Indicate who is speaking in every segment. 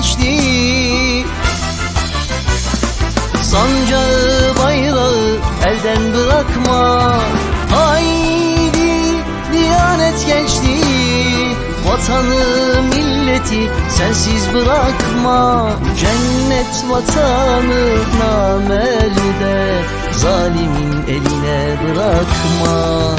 Speaker 1: geçti. Sancağı bayrağı elden bırakma. Haydi diyanet geçti. Vatanı milleti sensiz bırakma. Cennet vatanı namelde Zalimin eline bırakma.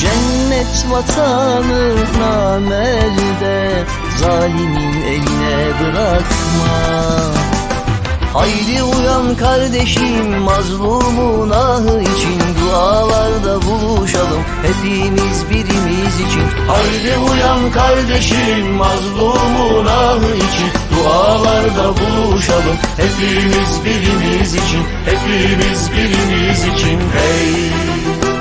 Speaker 1: Cennet vatanı namelde Zalimin eline bırakma. Haydi uyan kardeşim mazlumun ahı için Dualarda buluşalım. Hepimiz birimiz için. Haydi uyan kardeşim mazlumun ahı için Dualarda buluşalım. Hepimiz birimiz için Hepimiz birimiz için. Hey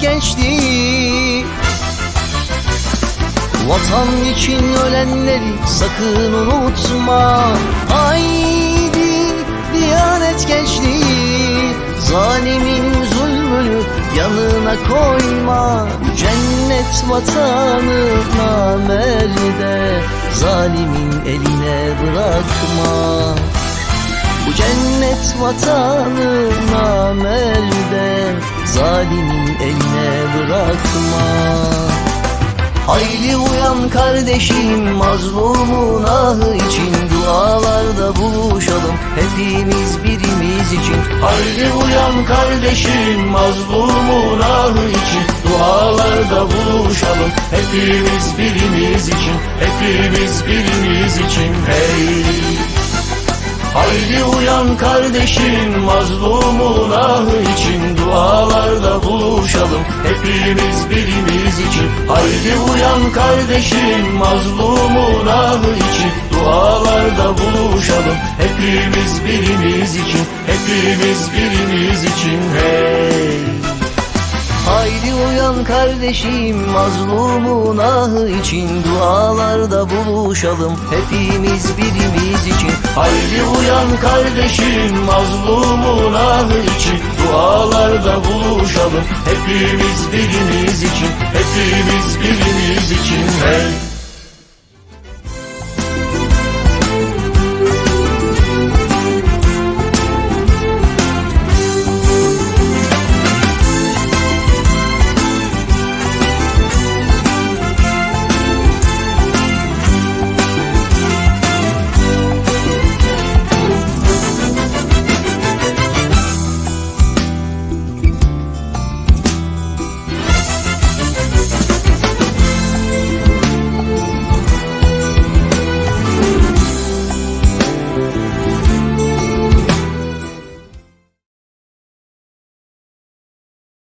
Speaker 1: Diyanet gençliği Vatan için ölenleri sakın unutma. Haydi Diyanet gençliği Zalimin zulmünü yanına koyma. Cennet vatanı namelde Zalimin eline bırakma cennet vatanı namelde Zalimin eline bırakma. Haydi uyan kardeşim mazlumun ahı için Dualarda buluşalım hepimiz birimiz için. Haydi uyan kardeşim mazlumun ahı için Dualarda buluşalım hepimiz birimiz için Hepimiz birimiz için. Hey Haydi uyan kardeşim mazlumun ahı için Dualarda buluşalım. Hepimiz birimiz için. Haydi uyan kardeşim mazlumun ahı için Dualarda buluşalım. Hepimiz birimiz için Hepimiz birimiz için. Hey Haydi uyan kardeşim mazlumun ahı için Dualarda buluşalım hepimiz birimiz için. Haydi uyan kardeşim mazlumun ahı için Dualarda buluşalım hepimiz birimiz için Hepimiz birimiz için. Hey